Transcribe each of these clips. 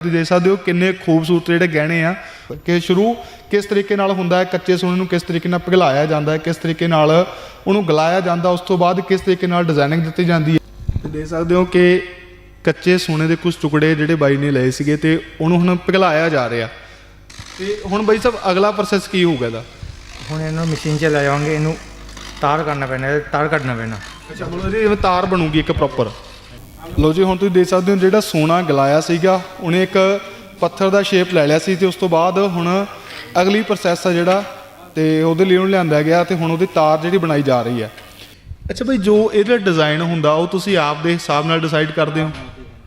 ਤੁਸੀਂ ਦੇਖ ਸਕਦੇ ਹੋ ਕਿੰਨੇ ਖੂਬਸੂਰਤ ਜਿਹੜੇ ਗਹਿਣੇ ਆ। ਕਿ ਸ਼ੁਰੂ ਕਿਸ ਤਰੀਕੇ ਨਾਲ ਹੁੰਦਾ ਹੈ ਕੱਚੇ ਸੋਨੇ ਨੂੰ ਕਿਸ ਤਰੀਕੇ ਨਾਲ ਪਿਘਲਾਇਆ ਜਾਂਦਾ ਹੈ ਕਿਸ ਤਰੀਕੇ ਨਾਲ ਉਹਨੂੰ ਗਲਾਇਆ ਜਾਂਦਾ ਉਸ ਤੋਂ ਬਾਅਦ ਕਿਸ ਤਰੀਕੇ ਨਾਲ ਡਿਜ਼ਾਈਨਿੰਗ ਦਿੱਤੀ ਜਾਂਦੀ ਹੈ। ਦੇਖ ਸਕਦੇ ਹੋ ਕਿ ਕੱਚੇ ਸੋਨੇ ਦੇ ਕੁਝ ਟੁਕੜੇ ਜਿਹੜੇ ਬਾਈ ਨੇ ਲਏ ਸੀਗੇ ਤੇ ਉਹਨੂੰ ਹੁਣ ਪਿਘਲਾਇਆ ਜਾ ਰਿਹਾ। ਤੇ ਹੁਣ ਬਾਈ ਸਾਹਿਬ ਅਗਲਾ ਪ੍ਰੋਸੈਸ ਕੀ ਹੋਊਗਾ ਇਹਦਾ? ਹੁਣ ਇਹਨੂੰ ਮਸ਼ੀਨ 'ਚ ਲੈ ਜਾਵਾਂਗੇ ਇਹਨੂੰ ਤਾਰ ਕਰਨਾ ਪੈਣਾ ਇਹ ਤਾਰ ਕੱਢਣਾ ਪੈਣਾ। ਅੱਛਾ ਮਤਲਬ ਜਿਵੇਂ ਤਾਰ ਬਣੂਗੀ ਇੱਕ ਪ੍ਰੋਪਰ ਲੋ ਜੀ, ਹੁਣ ਤੁਸੀਂ ਦੇਖ ਸਕਦੇ ਹੋ ਜਿਹੜਾ ਸੋਨਾ ਗਲਾਇਆ ਸੀਗਾ, ਉਹਨੇ ਇੱਕ ਪੱਥਰ ਦਾ ਸ਼ੇਪ ਲੈ ਲਿਆ ਸੀ ਤੇ ਉਸ ਤੋਂ ਬਾਅਦ ਹੁਣ ਅਗਲੀ ਪ੍ਰੋਸੈਸ ਆ ਜਿਹੜਾ ਤੇ ਉਹਦੇ ਲਈ ਉਹਨੂੰ ਲਿਆਂਦਾ ਗਿਆ ਤੇ ਹੁਣ ਉਹਦੀ ਤਾਰ ਜਿਹੜੀ ਬਣਾਈ ਜਾ ਰਹੀ ਹੈ। ਅੱਛਾ ਭਾਈ ਜੋ ਇਹਦਾ ਡਿਜ਼ਾਈਨ ਹੁੰਦਾ, ਉਹ ਤੁਸੀਂ ਆਪ ਦੇ ਹਿਸਾਬ ਨਾਲ ਡਿਸਾਈਡ ਕਰਦੇ ਹੋ?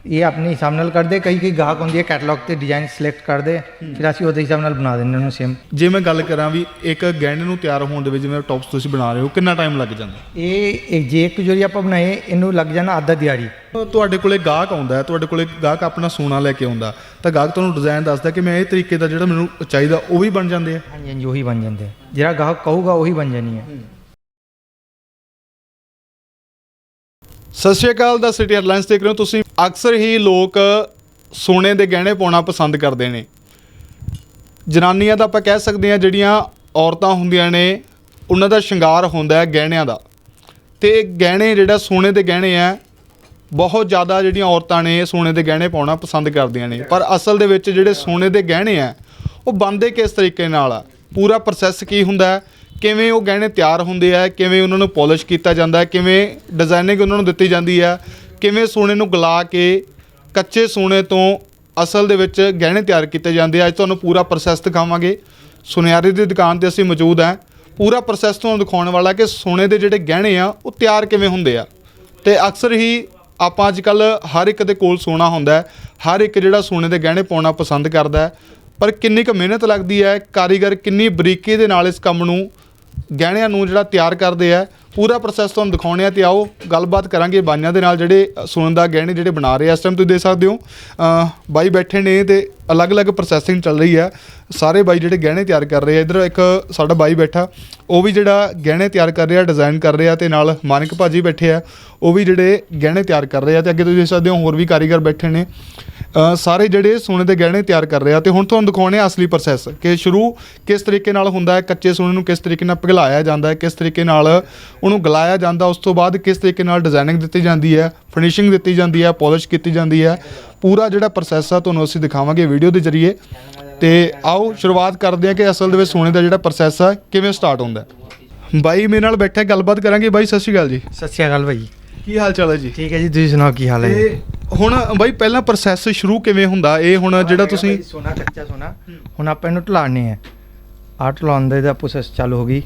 ਇਹ ਆਪਣੇ ਹਿਸਾਬ ਨਾਲ ਕਰਦੇ ਕਈ ਕਈ ਗਾਹਕ ਹੁੰਦੀ ਹੈ ਕੈਟਲੌਗ ਤੇ ਡਿਜ਼ਾਈਨ ਸਿਲੈਕਟ ਕਰਦੇ ਫਿਰ ਅਸੀਂ ਉਹਦੇ ਹਿਸਾਬ ਨਾਲ ਬਣਾ ਦਿੰਦੇ ਉਹਨੂੰ ਸੇਮ ਜੇ ਮੈਂ ਗੱਲ ਕਰਾਂ ਵੀ ਇੱਕ ਗਹਿਣੇ ਨੂੰ ਤਿਆਰ ਹੋਣ ਦੇ ਵਿੱਚ ਜਿਵੇਂ ਟੌਪਸ ਤੁਸੀਂ ਬਣਾ ਰਹੇ ਹੋ ਕਿੰਨਾ ਟਾਈਮ ਲੱਗ ਜਾਂਦਾ? ਇਹ ਜੇ ਇੱਕ ਜੋਰੀ ਆਪਾਂ ਬਣਾਏ ਇਹਨੂੰ ਲੱਗ ਜਾਣਾ ਅੱਧਾ ਦਿਹਾੜੀ। ਤੁਹਾਡੇ ਕੋਲੇ ਗਾਹਕ ਆਉਂਦਾ ਹੈ ਤੁਹਾਡੇ ਕੋਲੇ ਗਾਹਕ ਆਪਣਾ ਸੋਨਾ ਲੈ ਕੇ ਆਉਂਦਾ ਤਾਂ ਗਾਹਕ ਤੁਹਾਨੂੰ ਡਿਜ਼ਾਈਨ ਦੱਸਦਾ ਕਿ ਮੈਂ ਇਹ ਤਰੀਕੇ ਦਾ ਜਿਹੜਾ ਮੈਨੂੰ ਚਾਹੀਦਾ ਉਹ ਵੀ ਬਣ ਜਾਂਦੇ ਆ? ਹਾਂਜੀ ਹਾਂਜੀ ਉਹੀ ਬਣ ਜਾਂਦੇ। ਜਿਹੜਾ ਗਾਹਕ ਕਹੂਗਾ ਉਹੀ ਬਣ ਜਾਣੀ ਹੈ ਸਤਿ ਸ਼੍ਰੀ ਅਕਾਲ ਦਾ ਸਿਟੀ 에ਅਰਲਾਈਨਸ ਦੇਖ ਰਹੇ ਹੋ ਤੁਸੀਂ। ਅਕਸਰ ਹੀ ਲੋਕ ਸੋਨੇ ਦੇ ਗਹਿਣੇ ਪਾਉਣਾ ਪਸੰਦ ਕਰਦੇ ਨੇ। ਜਨਾਨੀਆਂ ਦਾ ਆਪਾਂ ਕਹਿ ਸਕਦੇ ਹਾਂ ਜਿਹੜੀਆਂ ਔਰਤਾਂ ਹੁੰਦੀਆਂ ਨੇ, ਉਹਨਾਂ ਦਾ ਸ਼ਿੰਗਾਰ ਹੁੰਦਾ ਹੈ ਗਹਿਣਿਆਂ ਦਾ। ਤੇ ਗਹਿਣੇ ਜਿਹੜਾ ਸੋਨੇ ਦੇ ਗਹਿਣੇ ਆ ਬਹੁਤ ਜ਼ਿਆਦਾ ਜਿਹੜੀਆਂ ਔਰਤਾਂ ਨੇ ਸੋਨੇ ਦੇ ਗਹਿਣੇ ਪਾਉਣਾ ਪਸੰਦ ਕਰਦੀਆਂ ਨੇ। ਪਰ ਅਸਲ ਦੇ ਵਿੱਚ ਜਿਹੜੇ ਸੋਨੇ ਦੇ ਗਹਿਣੇ ਆ ਉਹ ਬਣਦੇ ਕਿਸ ਤਰੀਕੇ ਨਾਲ ਆ? ਪੂਰਾ ਪ੍ਰੋਸੈਸ ਕੀ ਹੁੰਦਾ ਕਿਵੇਂ ਉਹ ਗਹਿਣੇ ਤਿਆਰ ਹੁੰਦੇ ਆ ਕਿਵੇਂ ਉਹਨਾਂ ਨੂੰ ਪਾਲਿਸ਼ ਕੀਤਾ ਜਾਂਦਾ ਕਿਵੇਂ ਡਿਜ਼ਾਈਨਿੰਗ ਉਹਨਾਂ ਨੂੰ ਦਿੱਤੀ ਜਾਂਦੀ ਆ ਕਿਵੇਂ ਸੋਨੇ ਨੂੰ ਗਲਾ ਕੇ ਕੱਚੇ ਸੋਨੇ ਤੋਂ ਅਸਲ ਦੇ ਵਿੱਚ ਗਹਿਣੇ ਤਿਆਰ ਕੀਤੇ ਜਾਂਦੇ ਆ, ਅੱਜ ਤੁਹਾਨੂੰ ਪੂਰਾ ਪ੍ਰੋਸੈਸ ਦਿਖਾਵਾਂਗੇ। ਸੁਨਿਆਰੇ ਦੀ ਦੁਕਾਨ ਤੇ ਅਸੀਂ ਮੌਜੂਦ ਹਾਂ ਪੂਰਾ ਪ੍ਰੋਸੈਸ ਤੁਹਾਨੂੰ ਦਿਖਾਉਣ ਵਾਲਾ ਕਿ ਸੋਨੇ ਦੇ ਜਿਹੜੇ ਗਹਿਣੇ ਆ, ਉਹ ਤਿਆਰ ਕਿਵੇਂ ਹੁੰਦੇ ਆ। ਤੇ ਅਕਸਰ ਹੀ ਆਪਾਂ ਅੱਜ ਕੱਲ ਹਰ ਇੱਕ ਦੇ ਕੋਲ ਸੋਨਾ ਹੁੰਦਾ ਹਰ ਇੱਕ ਜਿਹੜਾ ਸੋਨੇ ਦੇ ਗਹਿਣੇ ਪਾਉਣਾ ਪਸੰਦ ਕਰਦਾ ਪਰ ਕਿੰਨੀ ਕੁ ਮਿਹਨਤ ਲੱਗਦੀ ਹੈ, ਕਾਰੀਗਰ ਕਿੰਨੀ ਬਰੀਕੀ ਦੇ ਨਾਲ ਇਸ ਕੰਮ ਨੂੰ, ਗਹਿਣਿਆਂ ਨੂੰ ਜਿਹੜਾ ਤਿਆਰ ਕਰਦੇ ਆ ਪੂਰਾ ਪ੍ਰੋਸੈਸ ਤੁਹਾਨੂੰ ਦਿਖਾਉਣੇ ਆ ਤੇ ਆਓ ਗੱਲਬਾਤ ਕਰਾਂਗੇ ਬਾਈਆਂ ਦੇ ਨਾਲ ਜਿਹੜੇ ਸੁਣਨ ਦਾ ਗਹਿਣੇ ਜਿਹੜੇ ਬਣਾ ਰਹੇ ਆ, ਇਸ ਟਾਈਮ ਤੁਸੀਂ ਦੇਖ ਸਕਦੇ ਹੋ। ਬਾਈ ਬੈਠੇ ਨੇ ਤੇ ਅਲੱਗ-ਅਲੱਗ ਪ੍ਰੋਸੈਸਿੰਗ ਚੱਲ ਰਹੀ ਆ। ਸਾਰੇ ਬਾਈ ਜਿਹੜੇ ਗਹਿਣੇ ਤਿਆਰ ਕਰ ਰਹੇ ਆ, ਇਧਰ ਇੱਕ ਸਾਡਾ ਬਾਈ ਬੈਠਾ, ਉਹ ਵੀ ਜਿਹੜਾ ਗਹਿਣੇ ਤਿਆਰ ਕਰ ਰਿਹਾ ਡਿਜ਼ਾਈਨ ਕਰ ਰਿਹਾ ਤੇ ਨਾਲ ਮਾਨਿਕ ਭਾਜੀ ਬੈਠੇ ਆ, ਉਹ ਵੀ ਜਿਹੜੇ ਗਹਿਣੇ ਤਿਆਰ ਕਰ ਰਹੇ ਆ ਤੇ ਅੱਗੇ ਤੁਸੀਂ ਦੇਖ ਸਕਦੇ ਹੋ, ਹੋਰ ਵੀ ਕਾਰੀਗਰ ਬੈਠੇ ਨੇ। ਸਾਰੇ ਜਿਹੜੇ ਸੋਨੇ ਦੇ ਗਹਿਣੇ ਤਿਆਰ ਕਰ ਰਹੇ ਆ ਤੇ ਹੁਣ ਤੁਹਾਨੂੰ ਦਿਖਾਉਣੇ ਆ ਅਸਲੀ ਪ੍ਰੋਸੈਸ ਕਿ ਸ਼ੁਰੂ ਕਿਸ ਤਰੀਕੇ ਨਾਲ ਹੁੰਦਾ ਹੈ, ਕੱਚੇ ਸੋਨੇ ਨੂੰ ਕਿਸ ਤਰੀਕੇ ਨਾਲ ਪਿਘਲਾਇਆ ਜਾਂਦਾ ਹੈ, ਕਿਸ ਤਰੀਕੇ ਨਾਲ ਉਹਨੂੰ ਗਲਾਇਆ ਜਾਂਦਾ ਉਸ ਤੋਂ ਬਾਅਦ ਕਿਸ ਤਰੀਕੇ ਨਾਲ ਡਿਜ਼ਾਈਨਿੰਗ ਦਿੱਤੀ ਜਾਂਦੀ ਹੈ ਫਿਨਿਸ਼ਿੰਗ ਦਿੱਤੀ ਜਾਂਦੀ ਹੈ ਪਾਲਿਸ਼ ਕੀਤੀ ਜਾਂਦੀ ਹੈ ਪੂਰਾ ਜਿਹੜਾ ਪ੍ਰੋਸੈਸ ਆ ਤੁਹਾਨੂੰ ਅਸੀਂ ਦਿਖਾਵਾਂਗੇ ਵੀਡੀਓ ਦੇ ਜ਼ਰੀਏ। ਤੇ ਆਓ ਸ਼ੁਰੂਆਤ ਕਰਦੇ ਹਾਂ ਕਿ ਅਸਲ ਦੇ ਵਿੱਚ ਸੋਨੇ ਦਾ ਜਿਹੜਾ ਪ੍ਰੋਸੈਸ ਆ ਕਿਵੇਂ ਸਟਾਰਟ ਹੁੰਦਾ ਬਾਈ ਮੇਰੇ ਨਾਲ ਬੈਠੇ ਗੱਲਬਾਤ ਕਰਾਂਗੇ ਬਾਈ ਸਤਿ ਸ਼੍ਰੀ ਅਕਾਲ ਜੀ। ਸਤਿ ਸ਼੍ਰੀ ਅਕਾਲ ਭਾਈ ਕੀ ਹਾਲ ਚਾਲ ਹੈ ਜੀ? ਠੀਕ ਹੈ ਜੀ ਤੁਸੀਂ ਸੁਣਾਓ ਕੀ ਹਾਲ ਹੈ? ਤੇ ਹੁਣ ਬਾਈ ਪਹਿਲਾਂ ਪ੍ਰੋਸੈਸ ਸ਼ੁਰੂ ਕਿਵੇਂ ਹੁੰਦਾ? ਇਹ ਹੁਣ ਜਿਹੜਾ ਤੁਸੀਂ ਸੋਨਾ ਕੱਚਾ ਸੋਨਾ। ਹੁਣ ਆਪਾਂ ਇਹਨੂੰ ਢਲਾਣੇ ਆ ਆਹ ਢਲਾਉਣ ਦਾ ਇਹਦਾ ਪ੍ਰੋਸੈਸ ਚਾਲੂ ਹੋ ਗਈ।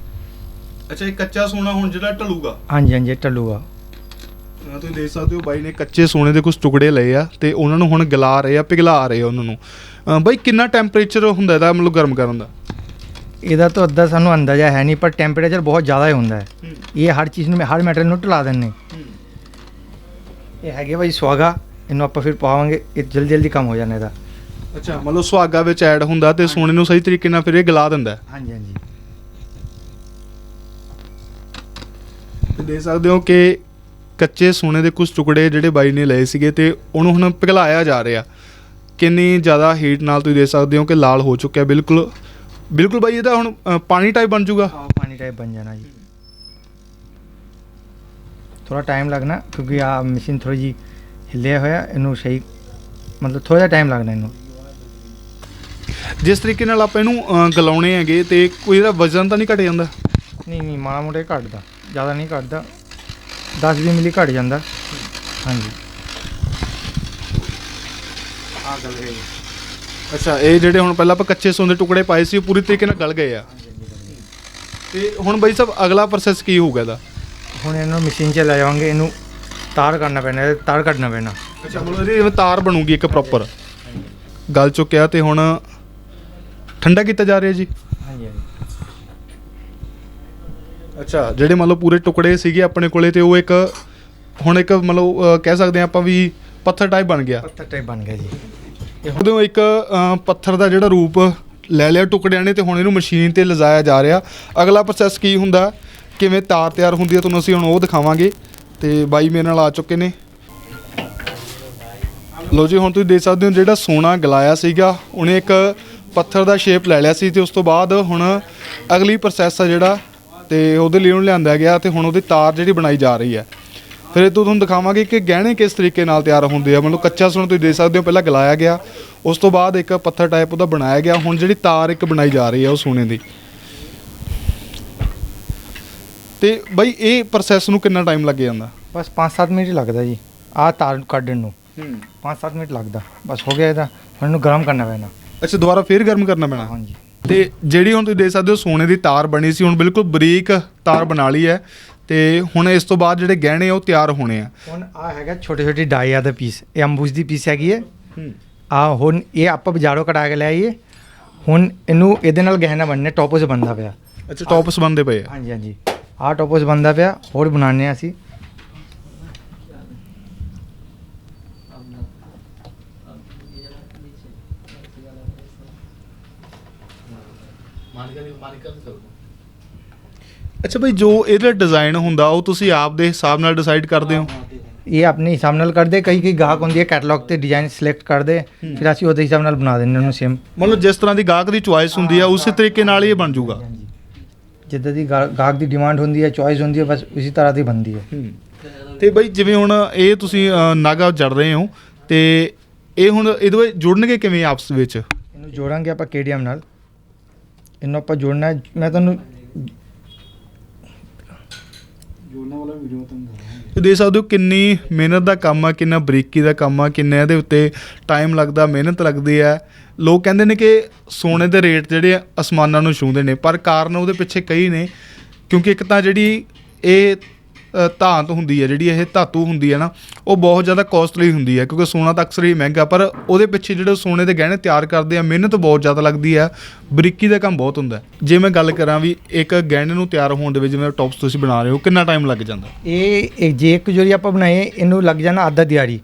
ਅੱਛਾ ਇਹ ਕੱਚਾ ਸੋਨਾ ਹੁਣ ਜਿਹੜਾ ਢਲੂਗਾ। ਹਾਂਜੀ ਹਾਂਜੀ ਇਹ ਢਲੂਗਾ। ਅਹ ਤੁਸੀਂ ਦੇਖ ਸਕਦੇ ਹੋ ਬਾਈ ਨੇ ਕੱਚੇ ਸੋਨੇ ਦੇ ਕੁਝ ਟੁਕੜੇ ਲਏ ਆ ਤੇ ਉਹਨਾਂ ਨੂੰ ਹੁਣ ਗਲਾ ਰਹੇ ਆ ਪਿਘਲਾ ਰਹੇ ਆ ਉਹਨਾਂ ਨੂੰ। ਅਹ ਬਾਈ ਕਿੰਨਾ ਟੈਂਪਰੇਚਰ ਹੁੰਦਾ ਇਹਦਾ ਮਤਲਬ ਗਰਮ ਕਰਨ ਦਾ? ਇਹਦਾ ਤਾਂ ਅੱਧਾ ਸਾਨੂੰ ਅੰਦਾਜ਼ਾ ਹੈ ਨਹੀਂ ਪਰ ਟੈਂਪਰੇਚਰ ਬਹੁਤ ਜ਼ਿਆਦਾ ਹੀ ਹੁੰਦਾ ਹੈ। ਇਹ ਹਰ ਚੀਜ਼ ਨੂੰ ਹਰ ਮੈਟਰ ਨੂੰ ਢਲਾ ਦਿੰਨੇ ਇਹ ਹੈਗੇ ਭਾਈ ਸੁਹਾਗਾ ਇਹਨੂੰ ਆਪਾਂ ਫਿਰ ਪਾਵਾਂਗੇ ਇਹ ਜਲਦੀ ਜਲਦੀ ਕੰਮ ਹੋ ਜਾਣਾ ਇਹਦਾ। ਅੱਛਾ ਮਤਲਬ ਸੁਹਾਗਾ ਵਿੱਚ ਐਡ ਹੁੰਦਾ ਤੇ ਸੋਨੇ ਨੂੰ ਸਹੀ ਤਰੀਕੇ ਨਾਲ ਫਿਰ ਇਹ ਗਲਾ ਦਿੰਦਾ ਹੈ। ਹਾਂਜੀ ਹਾਂਜੀ। ਤੇ ਦੇਖ ਸਕਦੇ ਹੋ ਕਿ ਕੱਚੇ ਸੋਨੇ ਦੇ ਕੁਝ ਟੁਕੜੇ ਜਿਹੜੇ ਬਾਈ ਨੇ ਲਏ ਸੀਗੇ ਤੇ ਉਹਨੂੰ ਹੁਣ ਪਿਘਲਾਇਆ ਜਾ ਰਿਹਾ। ਕਿੰਨੀ ਜ਼ਿਆਦਾ ਹੀਟ ਨਾਲ ਤੁਸੀਂ ਦੇਖ ਸਕਦੇ ਹੋ ਕਿ ਲਾਲ ਹੋ ਚੁੱਕਿਆ ਬਿਲਕੁਲ। ਬਿਲਕੁਲ ਬਾਈ ਇਹਦਾ ਹੁਣ ਅਹ, ਪਾਣੀ ਟਾਈਪ ਬਣ ਜਾਊਗਾ ਪਾਣੀ ਟਾਈਪ ਬਣ ਜਾਣਾ ਜੀ। ਥੋੜਾ ਟਾਈਮ ਲੱਗਣਾ ਕਿਉਂਕਿ ਆ ਮਸ਼ੀਨ ਥੋੜੀ ਜੀ ਹਿੱਲਿਆ ਹੋਇਆ ਇਹਨੂੰ ਸਹੀ ਮਤਲਬ ਥੋੜਾ ਜਿਹਾ ਟਾਈਮ ਲੱਗਣਾ ਇਹਨੂੰ। ਜਿਸ ਤਰੀਕੇ ਨਾਲ ਆਪਾਂ ਇਹਨੂੰ ਗਲਾਉਣੇ ਹੈਗੇ ਤੇ ਕੋਈ ਇਹਦਾ ਵਜ਼ਨ ਤਾਂ ਨਹੀਂ ਘਟ ਜਾਂਦਾ? ਨਹੀਂ ਨਹੀਂ ਮਾੜਾ ਮੋਟਾ ਘਟਦਾ। ਜ਼ਿਆਦਾ ਨਹੀਂ ਘਟਦਾ। 10 20 ਮਿਲੀ ਘਟ ਜਾਂਦਾ। ਹਾਂਜੀ। ਆ ਗੱਲ ਹੈ ਅੱਛਾ ਇਹ ਜਿਹੜੇ ਹੁਣ ਪਹਿਲਾਂ ਆਪਾਂ ਕੱਚੇ ਸੋਨੇ ਦੇ ਟੁਕੜੇ ਪਾਏ ਸੀ ਉਹ ਪੂਰੀ ਤਰੀਕੇ ਨਾਲ ਗਲ ਗਏ ਆ। ਤੇ ਹੁਣ ਬਾਈ ਸਾਹਿਬ ਅਗਲਾ ਪ੍ਰੋਸੈਸ ਕੀ ਹੋਊਗਾ ਇਹਦਾ? ਹੁਣ ਇਹਨੂੰ ਮਸ਼ੀਨ 'ਚ ਲੈ ਜਾਵਾਂਗੇ ਇਹਨੂੰ ਤਾਰ ਕਰਨਾ ਪੈਣਾ ਇਹ ਤਾਰ ਕੱਢਣਾ ਪੈਣਾ। ਅੱਛਾ ਮਤਲਬ ਇਹਦੀ ਜਿਵੇਂ ਤਾਰ ਬਣੂਗੀ ਇੱਕ ਪ੍ਰੋਪਰ ਗਲ ਚੁੱਕਿਆ ਤੇ ਹੁਣ ਠੰਡਾ ਕੀਤਾ ਜਾ ਰਿਹਾ ਜੀ ਹਾਂਜੀ ਹਾਂਜੀ ਅੱਛਾ ਜਿਹੜੇ ਮੰਨ ਲਓ ਪੂਰੇ ਟੁਕੜੇ ਸੀਗੇ ਆਪਣੇ ਕੋਲੇ ਤੇ ਉਹ ਇੱਕ ਹੁਣ ਇੱਕ ਮਤਲਬ ਅਹ, ਕਹਿ ਸਕਦੇ ਹਾਂ ਆਪਾਂ ਵੀ ਪੱਥਰ ਟਾਈਪ ਬਣ ਗਿਆ। ਪੱਥਰ ਟਾਈਪ ਬਣ ਗਿਆ ਜੀ। ਉਹਦੇ ਇੱਕ ਪੱਥਰ ਦਾ ਜਿਹੜਾ ਰੂਪ ਲੈ ਲਿਆ ਟੁਕੜਿਆਂ ਨੇ ਤੇ ਹੁਣ ਇਹਨੂੰ ਮਸ਼ੀਨ ਤੇ ਲਿਜਾਇਆ ਜਾ ਰਿਹਾ। ਅਗਲਾ ਪ੍ਰੋਸੈਸ ਕੀ ਹੁੰਦਾ? ਕਿਵੇਂ ਤਾਰ ਤਿਆਰ ਹੁੰਦੀ ਹੈ ਤੁਹਾਨੂੰ ਅਸੀਂ ਹੁਣ ਉਹ ਦਿਖਾਵਾਂਗੇ। ਤੇ ਬਾਈ ਮੇਰੇ ਨਾਲ ਆ ਚੁੱਕੇ ਨੇ। ਲੋ ਜੀ ਹੁਣ ਤੁਸੀਂ ਦੇਖ ਸਕਦੇ ਹੋ ਜਿਹੜਾ ਸੋਨਾ ਗਲਾਇਆ ਸੀਗਾ ਉਹਨੇ ਇੱਕ ਪੱਥਰ ਦਾ ਸ਼ੇਪ ਲੈ ਲਿਆ ਸੀ ਤੇ ਉਸ ਤੋਂ ਬਾਅਦ ਹੁਣ ਅਗਲੀ ਪ੍ਰੋਸੈਸ ਆ ਜਿਹੜਾ ਤੇ ਉਹਦੇ ਲਈ ਉਹਨੂੰ ਲਿਆਂਦਾ ਗਿਆ ਤੇ ਹੁਣ ਉਹਦੀ ਤਾਰ ਜਿਹੜੀ ਬਣਾਈ ਜਾ ਰਹੀ ਹੈ। ਫਿਰ ਇਹ ਤੋਂ ਤੁਹਾਨੂੰ ਦਿਖਾਵਾਂਗੇ ਕਿ ਗਹਿਣੇ ਕਿਸ ਤਰੀਕੇ ਨਾਲ ਤਿਆਰ ਹੁੰਦੇ ਆ। ਮਤਲਬ ਕੱਚਾ ਸੋਨਾ ਤੁਸੀਂ ਦੇਖ ਸਕਦੇ ਹੋ ਪਹਿਲਾਂ ਗਲਾਇਆ ਗਿਆ ਉਸ ਤੋਂ ਬਾਅਦ ਇੱਕ ਪੱਥਰ ਟਾਈਪ ਉਹਦਾ ਬਣਾਇਆ ਗਿਆ। ਹੁਣ ਜਿਹੜੀ ਤਾਰ ਇੱਕ ਬਣਾਈ ਜਾ ਰਹੀ ਹੈ ਉਹ ਸੋਨੇ ਦੀ। ਤੇ ਬਾਈ ਇਹ ਪ੍ਰੋਸੈਸ ਨੂੰ ਕਿੰਨਾ ਟਾਈਮ ਲੱਗ ਜਾਂਦਾ? ਬਸ 5-7 ਮਿੰਟ ਹੀ ਲੱਗਦਾ ਜੀ। ਆਹ ਤਾਰ ਕੱਢਣ ਨੂੰ। 5-7 ਮਿੰਟ ਲੱਗਦਾ। ਬਸ ਹੋ ਗਿਆ ਇਹਦਾ। ਹੁਣ ਇਹਨੂੰ ਗਰਮ ਕਰਨਾ ਪੈਣਾ। ਅੱਛਾ ਦੁਬਾਰਾ ਫੇਰ ਗਰਮ ਕਰਨਾ ਪੈਣਾ? ਹਾਂਜੀ। ਤੇ ਜਿਹੜੀ ਹੁਣ ਤੁਸੀਂ ਦੇਖ ਸਕਦੇ ਹੋ ਸੋਨੇ ਦੀ ਤਾਰ ਬਣੀ ਸੀ ਹੁਣ ਬਿਲਕੁਲ ਬਰੀਕ ਤਾਰ ਬਣਾ ਲਈ ਹੈ ਤੇ ਹੁਣ ਇਸ ਤੋਂ ਬਾਅਦ ਜਿਹੜੇ ਗਹਿਣੇ ਆ ਉਹ ਤਿਆਰ ਹੋਣੇ ਆ। ਹੁਣ ਆ ਹੈਗਾ ਛੋਟੇ ਛੋਟੇ ਡਾਈਆ ਦਾ ਪੀਸ ਇਹ ਅੰਬੂਜ ਦੀ ਪੀਸ ਹੈਗੀ ਹੈ। ਆ ਹੁਣ ਇਹ ਆਪਾਂ ਬਾਜ਼ਾਰੋਂ ਕਢਾ ਕੇ ਲੈ ਆਈਏ। ਹੁਣ ਇਹਨੂੰ ਇਹਦੇ ਨਾਲ ਗਹਿਣਾ ਬਣਨੇ ਟੋਪਸ ਬਣਦਾ ਪਿਆ। ਅੱਛਾ ਟੌਪਸ ਬੰਦੇ ਪਏ ਆ। ਹਾਂਜੀ ਹਾਂਜੀ। ਆਹ ਟੋਪਸ ਬਣਦਾ ਪਿਆ ਹੋਰ ਬਣਾਉਂਦੇ ਹਾਂ ਅਸੀਂ। ਅੱਛਾ ਭਾਈ ਜੋ ਇਹਦਾ ਡਿਜ਼ਾਈਨ ਹੁੰਦਾ ਉਹ ਤੁਸੀਂ ਆਪ ਦੇ ਹਿਸਾਬ ਨਾਲ ਡਿਸਾਈਡ ਕਰਦੇ ਹੋ? ਇਹ ਆਪਣੇ ਹਿਸਾਬ ਨਾਲ ਕਰਦੇ ਕਈ ਕਈ ਗਾਹਕ ਹੁੰਦੀ ਹੈ ਕੈਟਲੌਗ ਤੇ ਡਿਜ਼ਾਈਨ ਸਿਲੈਕਟ ਕਰਦੇ ਫਿਰ ਅਸੀਂ ਉਹਦੇ ਹਿਸਾਬ ਨਾਲ ਬਣਾ ਦਿੰਦੇ ਉਹਨੂੰ ਸੇਮ ਮਤਲਬ ਜਿਸ ਤਰ੍ਹਾਂ ਦੀ ਗਾਹਕ ਦੀ ਚੁਆਇਸ ਹੁੰਦੀ ਆ ਉਸੇ ਤਰੀਕੇ ਨਾਲ ਹੀ ਇਹ ਬਣ ਜਾਊਗਾ। ਜਿੱਦਾਂ ਦੀ ਗਾ- ਗਾਹਕ ਦੀ ਡਿਮਾਂਡ ਹੁੰਦੀ ਹੈ ਚੋਇਸ ਹੁੰਦੀ ਹੈ ਬਸ ਉਸੇ ਤਰ੍ਹਾਂ ਦੀ ਬਣਦੀ ਹੈ। ਤੇ ਬਾਈ ਜਿਵੇਂ ਹੁਣ ਇਹ ਤੁਸੀਂ ਅ, ਨਾਗਾ ਜੜ ਰਹੇ ਹੋ ਤੇ ਇਹ ਹੁਣ ਇਹਦੇ ਵਿੱਚ ਜੁੜਨਗੇ ਕਿਵੇਂ ਆਪਸ ਵਿੱਚ? ਇਹਨੂੰ ਜੋੜਾਂਗੇ ਆਪਾਂ ਕੇਡੀਐਮ ਨਾਲ। ਇਹਨੂੰ ਆਪਾਂ ਜੋੜਨਾ ਹੈ। ਮੈਂ ਤੁਹਾਨੂੰ ਤੁਸੀਂ ਦੇਖ ਸਕਦੇ ਹੋ ਕਿੰਨੀ ਮਿਹਨਤ ਦਾ ਕੰਮ ਆ ਕਿੰਨਾ ਬਰੀਕੀ ਦਾ ਕੰਮ ਆ ਕਿੰਨਾ ਇਹਦੇ ਉੱਤੇ ਟਾਈਮ ਲੱਗਦਾ ਮਿਹਨਤ ਲੱਗਦੀ ਹੈ ਲੋਕ ਕਹਿੰਦੇ ਨੇ ਕਿ ਸੋਨੇ ਦੇ ਰੇਟ ਜਿਹੜੇ ਆ ਅਸਮਾਨਾਂ ਨੂੰ ਛੂੰਹਦੇ ਨੇ ਪਰ ਕਾਰਨ ਉਹਦੇ ਪਿੱਛੇ ਕਈ ਨੇ ਕਿਉਂਕਿ ਇੱਕ ਤਾਂ ਜਿਹੜੀ ਇਹ ਧਾਤ ਹੁੰਦੀ ਹੈ ਜਿਹੜੀ ਇਹ ਧਾਤੂ ਹੁੰਦੀ ਹੈ ਨਾ ਉਹ ਬਹੁਤ ਜ਼ਿਆਦਾ ਕੋਸਟਲੀ ਹੁੰਦੀ ਹੈ ਕਿਉਂਕਿ ਸੋਨਾ ਤਾਂ ਅਕਸਰ ਹੀ ਮਹਿੰਗਾ ਪਰ ਉਹਦੇ ਪਿੱਛੇ ਜਿਹੜੇ ਸੋਨੇ ਦੇ ਗਹਿਣੇ ਤਿਆਰ ਕਰਦੇ ਆ ਮਿਹਨਤ ਬਹੁਤ ਜ਼ਿਆਦਾ ਲੱਗਦੀ ਹੈ ਬਰੀਕੀ ਦਾ ਕੰਮ ਬਹੁਤ ਹੁੰਦਾ। ਜੇ ਮੈਂ ਗੱਲ ਕਰਾਂ ਵੀ ਇੱਕ ਗਹਿਣੇ ਨੂੰ ਤਿਆਰ ਹੋਣ ਦੇ ਵਿੱਚ ਜਿਵੇਂ ਟੌਪਸ ਤੁਸੀਂ ਬਣਾ ਰਹੇ ਹੋ ਕਿੰਨਾ ਟਾਈਮ ਲੱਗ ਜਾਂਦਾ? ਇਹ ਜੇ ਇੱਕ ਜੋੜੀ ਆਪਾਂ ਬਣਾਏ ਇਹਨੂੰ ਲੱਗ ਜਾਣਾ ਅੱਧਾ ਦਿਹਾੜੀ।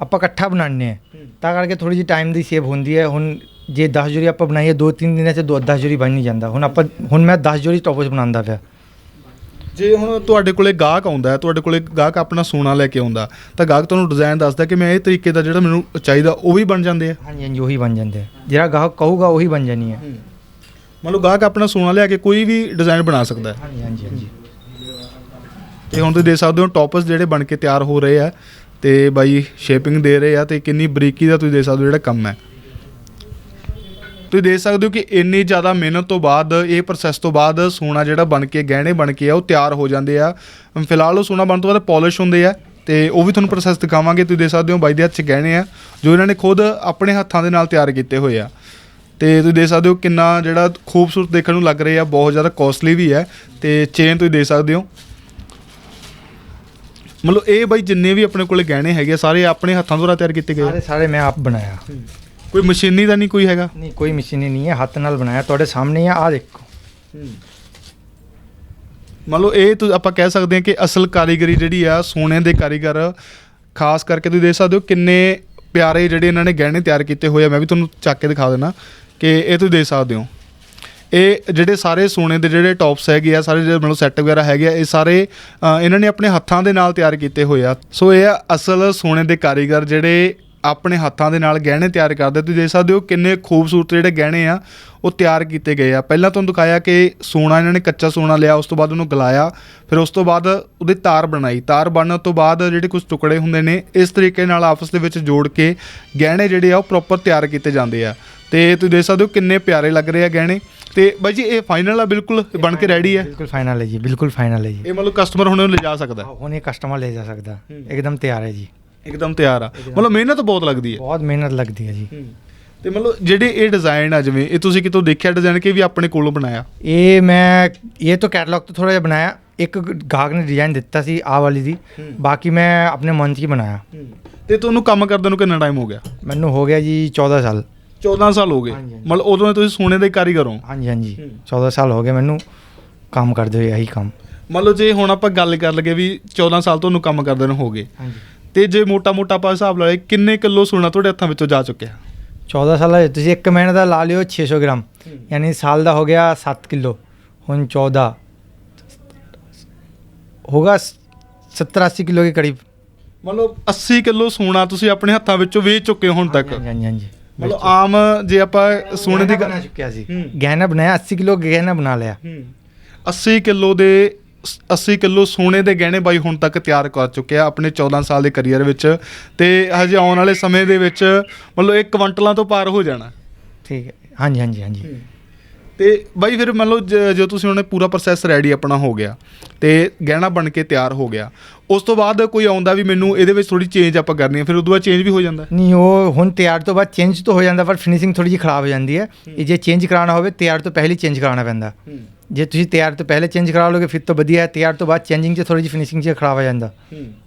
ਆਪਾਂ ਇਕੱਠਾ ਬਣਾਉਂਦੇ ਆ ਤਾਂ ਕਰਕੇ ਥੋੜੀ ਜਿਹੀ ਟਾਈਮ ਦੀ ਸੇਵ ਹੁੰਦੀ ਹੈ। ਹੁਣ ਜੇ 10 ਜੋੜੀ ਆਪਾਂ ਬਣਾਈਏ ਦੋ ਤਿੰਨ ਦਿਨਾਂ 'ਚ ਦੋ 10 ਜੋੜੀ ਬਣ ਨਹੀਂ ਜਾਂਦਾ। ਹੁਣ ਆਪਾਂ ਹੁਣ ਮੈਂ 10 ਜੋੜੀ ਟੋਪਸ ਬਣਾਉਂਦਾ ਪਿਆ। ਜੇ ਹੁਣ ਤੁਹਾਡੇ ਕੋਲੇ ਗਾਹਕ ਆਉਂਦਾ ਹੈ ਤੁਹਾਡੇ ਕੋਲੇ ਗਾਹਕ ਆਪਣਾ ਸੋਨਾ ਲੈ ਕੇ ਆਉਂਦਾ ਤਾਂ ਗਾਹਕ ਤੁਹਾਨੂੰ ਡਿਜ਼ਾਈਨ ਦੱਸਦਾ ਕਿ ਮੈਂ ਇਹ ਤਰੀਕੇ ਦਾ ਜਿਹੜਾ ਮੈਨੂੰ ਚਾਹੀਦਾ ਉਹ ਵੀ ਬਣ ਜਾਂਦੇ ਆ। ਹਾਂਜੀ ਹਾਂਜੀ ਉਹੀ ਬਣ ਜਾਂਦੇ ਆ। ਜਿਹੜਾ ਗਾਹਕ ਕਹੂਗਾ ਉਹੀ ਬਣ ਜਾਣੀ ਹੈ। ਮੰਨ ਲਓ ਗਾਹਕ ਆਪਣਾ ਸੋਨਾ ਲਿਆ ਕੇ ਕੋਈ ਵੀ ਡਿਜ਼ਾਈਨ ਬਣਾ ਸਕਦਾ ਹੈ। ਹਾਂਜੀ ਹਾਂਜੀ ਹਾਂਜੀ। ਤੇ ਹੁਣ ਤੁਸੀਂ ਦੇਖ ਸਕਦੇ ਹੋ ਟੌਪਸ ਜਿਹੜੇ ਬਣ ਕੇ ਤਿਆਰ ਹੋ ਰਹੇ ਆ ਤੇ ਬਾਈ ਸ਼ੇਪਿੰਗ ਦੇ ਰਹੇ ਆ ਤੇ ਕਿੰਨੀ ਬਰੀਕੀ ਦਾ ਤੁਸੀਂ ਦੇਖ ਸਕਦੇ ਹੋ ਜਿਹੜਾ ਕੰਮ ਹੈ। ਤੁਸੀਂ ਦੇਖ ਸਕਦੇ ਹੋ ਕਿ ਇੰਨੀ ਜ਼ਿਆਦਾ ਮਿਹਨਤ ਤੋਂ ਬਾਅਦ ਇਹ ਪ੍ਰੋਸੈਸ ਤੋਂ ਬਾਅਦ ਸੋਨਾ ਜਿਹੜਾ ਬਣ ਕੇ ਗਹਿਣੇ ਬਣ ਕੇ ਆ ਉਹ ਤਿਆਰ ਹੋ ਜਾਂਦੇ ਆ। ਫਿਲਹਾਲ ਉਹ ਸੋਨਾ ਬਣਨ ਤੋਂ ਬਾਅਦ ਪਾਲਿਸ਼ ਹੁੰਦੇ ਆ ਤੇ ਉਹ ਵੀ ਤੁਹਾਨੂੰ ਪ੍ਰੋਸੈਸ ਦਿਖਾਵਾਂਗੇ। ਤੁਸੀਂ ਦੇਖ ਸਕਦੇ ਹੋ ਬਾਈ ਦੇ ਹੱਥ 'ਚ ਗਹਿਣੇ ਆ ਜੋ ਇਹਨਾਂ ਨੇ ਖੁਦ ਆਪਣੇ ਹੱਥਾਂ ਦੇ ਨਾਲ ਤਿਆਰ ਕੀਤੇ ਹੋਏ ਆ। ਤੇ ਤੁਸੀਂ ਦੇਖ ਸਕਦੇ ਹੋ ਕਿੰਨਾ ਜਿਹੜਾ ਖੂਬਸੂਰਤ ਦੇਖਣ ਨੂੰ ਲੱਗ ਰਹੇ ਆ ਬਹੁਤ ਜ਼ਿਆਦਾ ਕੋਸਟਲੀ ਵੀ ਹੈ ਤੇ ਚੇਨ ਤੁਸੀਂ ਦੇਖ ਸਕਦੇ ਹੋ। ਮਤਲਬ ਇਹ ਬਾਈ ਜਿੰਨੇ ਵੀ ਆਪਣੇ ਕੋਲੇ ਗਹਿਣੇ ਹੈਗੇ ਆ, ਸਾਰੇ ਆਪਣੇ ਹੱਥਾਂ ਦੁਆਰਾ ਤਿਆਰ ਕੀਤੇ ਗਏ ਸਾਰੇ ਸਾਰੇ ਮੈਂ ਆਪ ਬਣਾਇਆ। ਕੋਈ ਮਸ਼ੀਨੀ ਦਾ ਨਹੀਂ ਕੋਈ ਹੈਗਾ? ਨਹੀਂ ਕੋਈ ਮਸ਼ੀਨ ਨਹੀਂ ਹੈ ਹੱਥ ਨਾਲ ਬਣਾਇਆ ਤੁਹਾਡੇ ਸਾਹਮਣੇ ਆ ਆ ਦੇਖੋ। ਮੰਨ ਲਓ ਇਹ ਤੁਸੀਂ ਆਪਾਂ ਕਹਿ ਸਕਦੇ ਹਾਂ ਕਿ ਅਸਲ ਕਾਰੀਗਰੀ ਜਿਹੜੀ ਆ ਸੋਨੇ ਦੇ ਕਾਰੀਗਰ ਖਾਸ ਕਰਕੇ ਤੁਸੀਂ ਦੇਖ ਸਕਦੇ ਹੋ ਕਿੰਨੇ ਪਿਆਰੇ ਜਿਹੜੇ ਇਹਨਾਂ ਨੇ ਗਹਿਣੇ ਤਿਆਰ ਕੀਤੇ ਹੋਏ ਆ। ਮੈਂ ਵੀ ਤੁਹਾਨੂੰ ਚੱਕ ਕੇ ਦਿਖਾ ਦੇਣਾ ਕਿ ਇਹ ਤੁਸੀਂ ਦੇਖ ਸਕਦੇ ਹੋ। ਇਹ ਜਿਹੜੇ ਸਾਰੇ ਸੋਨੇ ਦੇ ਜਿਹੜੇ ਟੌਪਸ ਹੈਗੇ ਆ ਸਾਰੇ ਜਿਹੜੇ ਮਤਲਬ ਸੈੱਟ ਵਗੈਰਾ ਹੈਗੇ ਆ ਇਹ ਸਾਰੇ ਅ, ਇਹਨਾਂ ਨੇ ਆਪਣੇ ਹੱਥਾਂ ਦੇ ਨਾਲ ਤਿਆਰ ਕੀਤੇ ਹੋਏ ਆ। ਸੋ ਇਹ ਆ ਅਸਲ ਸੋਨੇ ਦੇ ਕਾਰੀਗਰ ਜਿਹੜੇ ਆਪਣੇ ਹੱਥਾਂ ਦੇ ਨਾਲ ਗਹਿਣੇ ਤਿਆਰ ਕਰਦੇ ਤੁਸੀਂ ਦੇਖ ਸਕਦੇ ਹੋ ਕਿੰਨੇ ਖੂਬਸੂਰਤ ਜਿਹੜੇ ਗਹਿਣੇ ਆ ਉਹ ਤਿਆਰ ਕੀਤੇ ਗਏ ਆ। ਪਹਿਲਾਂ ਤੁਹਾਨੂੰ ਦਿਖਾਇਆ ਕਿ ਸੋਨਾ ਇਹਨਾਂ ਨੇ ਕੱਚਾ ਸੋਨਾ ਲਿਆ ਉਸ ਤੋਂ ਬਾਅਦ ਉਹਨੂੰ ਗਲਾਇਆ ਫਿਰ ਉਸ ਤੋਂ ਬਾਅਦ ਉਹਦੀ ਤਾਰ ਬਣਾਈ। ਤਾਰ ਬਣਨ ਤੋਂ ਬਾਅਦ ਜਿਹੜੇ ਕੁਝ ਟੁਕੜੇ ਹੁੰਦੇ ਨੇ ਇਸ ਤਰੀਕੇ ਨਾਲ ਆਪਸ ਦੇ ਵਿੱਚ ਜੋੜ ਕੇ ਗਹਿਣੇ ਜਿਹੜੇ ਆ ਉਹ ਪ੍ਰੋਪਰ ਤਿਆਰ ਕੀਤੇ ਜਾਂਦੇ ਆ। ਤੇ ਤੁਸੀਂ ਦੇਖ ਸਕਦੇ ਹੋ ਕਿੰਨੇ ਪਿਆਰੇ ਲੱਗ ਰਹੇ ਆ ਗਹਿਣੇ। ਤੇ ਬਾਈ ਜੀ ਇਹ ਫਾਈਨਲ ਆ ਬਿਲਕੁਲ ਬਣ ਕੇ ਰੈਡੀ ਹੈ ਬਿਲਕੁਲ ਫਾਈਨਲ ਹੈ ਜੀ ਬਿਲਕੁਲ ਫਾਈਨਲ ਹੈ ਜੀ। ਇਹ ਮਤਲਬ ਕਸਟਮਰ ਹੁਣ ਇਹਨੂੰ ਲਿਜਾ ਸਕਦਾ। ਹੈ। ਹੁਣ ਇਹ ਕਸਟਮਰ ਲੈ ਜਾ ਸਕਦਾ। ਇੱਕਦਮ ਤਿਆਰ ਹੈ ਜੀ। ਇੱਕਦਮ ਤਿਆਰ ਆ। ਮਤਲਬ ਮਿਹਨਤ ਬਹੁਤ ਲੱਗਦੀ ਹੈ। ਬਹੁਤ ਮਿਹਨਤ ਲੱਗਦੀ ਹੈ ਜੀ। ਤੇ ਮਤਲਬ ਜਿਹੜੇ ਇਹ ਡਿਜ਼ਾਈਨ ਆ ਜਿਵੇਂ ਇਹ ਤੁਸੀਂ ਕਿਤੋਂ ਦੇਖਿਆ ਡਿਜ਼ਾਈਨ ਕਿ ਵੀ ਆਪਣੇ ਕੋਲੋਂ ਬਣਾਇਆ? ਇਹ ਮੈਂ ਇਹ ਤਾਂ ਕੈਟਲੌਗ ਤੋਂ ਥੋੜਾ ਜਿਹਾ ਬਣਾਇਆ। ਇੱਕ ਗਾਹਕ ਨੇ ਡਿਜ਼ਾਈਨ ਦਿੱਤਾ ਸੀ ਆਹ ਵਾਲੀ ਦੀ। ਬਾਕੀ ਮੈਂ ਆਪਣੇ ਮਨ 'ਚ ਹੀ ਬਣਾਇਆ। ਤੇ ਤੁਹਾਨੂੰ ਕੰਮ ਕਰਦੇ ਨੂੰ ਕਿੰਨਾ ਟਾਈਮ ਹੋ ਗਿਆ? ਮੈਨੂੰ ਹੋ ਗਿਆ ਜੀ 14 ਸਾਲ। 14 ਸਾਲ ਹੋ ਗਏ। ਮਤਲਬ ਉਦੋਂ ਦੇ ਤੁਸੀਂ ਸੋਨੇ ਦੇ ਕਾਰੀਗਰ ਹੋ। ਹਾਂਜੀ ਹਾਂਜੀ। 14 ਸਾਲ ਹੋ ਗਏ ਮੈਨੂੰ ਕੰਮ ਕਰਦੇ ਹੋਏ ਇਹੀ ਕੰਮ। ਮੰਨ ਲਓ ਜੇ ਹੁਣ ਆਪਾਂ ਗੱਲ ਕਰ ਲਗੇ ਵੀ 14 ਸਾਲ ਤੁਹਾਨੂੰ ਕੰਮ ਕਰਦੇ ਨੂੰ ਹੋ ਗਏ। ਹਾਂਜੀ। ਤੇ ਜੇ ਮੋਟਾ-ਮੋਟਾ ਆਪਾਂ ਹਿਸਾਬ ਲਾ ਲਈਏ ਕਿੰਨੇ ਕਿਲੋ ਸੋਨਾ ਤੁਹਾਡੇ ਹੱਥਾਂ ਵਿੱਚੋਂ ਜਾ ਚੁੱਕਿਆ? 14 ਸਾਲਾਂ ਦੇ ਤੁਸੀਂ 1 ਮਹੀਨੇ ਦਾ ਲਾ ਲਿਓ 600 ਗ੍ਰਾਮ ਯਾਨੀ ਸਾਲ ਦਾ ਹੋ ਗਿਆ 7 ਕਿਲੋ ਹੁਣ 14 ਹੋਗਾ 70 ਕਿਲੋ ਦੇ ਕਰੀਬ। ਮਤਲਬ 80 ਕਿਲੋ ਸੋਨਾ ਤੁਸੀਂ ਆਪਣੇ ਹੱਥਾਂ ਵਿੱਚੋਂ ਵੇਚ ਚੁੱਕੇ ਹੋ ਹੁਣ ਤੱਕ। ਹਾਂਜੀ ਹਾਂਜੀ ਹਾਂਜੀ। ਮਤਲਬ ਆਮ ਜੇ ਆਪਾਂ ਸੋਨੇ ਦੀ ਗੱਲ ਬਣਾ ਚੁੱਕਿਆ ਸੀ। ਗਹਿਣਾ ਬਣਾਇਆ 80 ਕਿਲੋ ਗਹਿਣਾ ਬਣਾ ਲਿਆ। 80 ਕਿਲੋ ਦੇ 80 ਕਿਲੋ ਸੋਨੇ ਦੇ ਗਹਿਣੇ ਬਾਈ ਹੁਣ ਤੱਕ ਤਿਆਰ ਕਰ ਚੁੱਕਿਆ ਆਪਣੇ 14 ਸਾਲ ਦੇ ਕੈਰੀਅਰ ਵਿੱਚ ਤੇ ਹਜੇ ਆਉਣ ਵਾਲੇ ਸਮੇਂ ਦੇ ਵਿੱਚ ਮਤਲਬ ਇੱਕ ਕੁਇੰਟਲਾਂ ਤੋਂ ਪਾਰ ਹੋ ਜਾਣਾ। ਠੀਕ ਹੈ। ਹਾਂਜੀ ਹਾਂਜੀ ਹਾਂਜੀ। ਤੇ ਬਾਈ ਫਿਰ ਮੰਨ ਲਓ ਜ- ਤੁਸੀਂ ਉਹਨੇ ਪੂਰਾ ਪ੍ਰੋਸੈਸ ਰੈਡੀ ਆਪਣਾ ਹੋ ਗਿਆ ਤੇ ਗਹਿਣਾ ਬਣ ਕੇ ਤਿਆਰ ਹੋ ਗਿਆ। ਉਸ ਤੋਂ ਬਾਅਦ ਕੋਈ ਆਉਂਦਾ ਵੀ ਮੈਨੂੰ ਇਹਦੇ ਵਿੱਚ ਥੋੜੀ ਚੇਂਜ ਆਪਾਂ ਕਰਨੀ ਹੈ ਫਿਰ ਉਦੋਂ ਬਾਅਦ ਚੇਂਜ ਵੀ ਹੋ ਜਾਂਦਾ? ਨਹੀਂ ਉਹ ਹੁਣ ਤਿਆਰ ਤੋਂ ਬਾਅਦ ਚੇਂਜ ਤਾਂ ਹੋ ਜਾਂਦਾ ਪਰ ਫਿਨਿਸ਼ਿੰਗ ਥੋੜੀ ਜਿਹੀ ਖਰਾਬ ਹੋ ਜਾਂਦੀ ਹੈ। ਇਹ ਜੇ ਚੇਂਜ ਕਰਾਉਣਾ ਹੋਵੇ ਤਿਆਰ ਤੋਂ ਪਹਿਲੇ ਚੇਂਜ ਕਰਾਉਣਾ ਪੈਂਦਾ। ਜੇ ਤੁਸੀਂ ਤਿਆਰ ਤੋਂ ਪਹਿਲੇ ਚੇਂਜ ਕਰਾ ਲੋਗੇ ਫਿਰ ਤਾਂ ਵਧੀਆ ਹੈ। ਤਿਆਰ ਤੋਂ ਬਾਅਦ ਚੇਂਜਿੰਗ 'ਚ ਥੋੜੀ ਜਿਹੀ ਫਿਨਿਸ਼ਿੰਗ 'ਚ ਖਰਾਬ ਆ ਜਾਂਦਾ।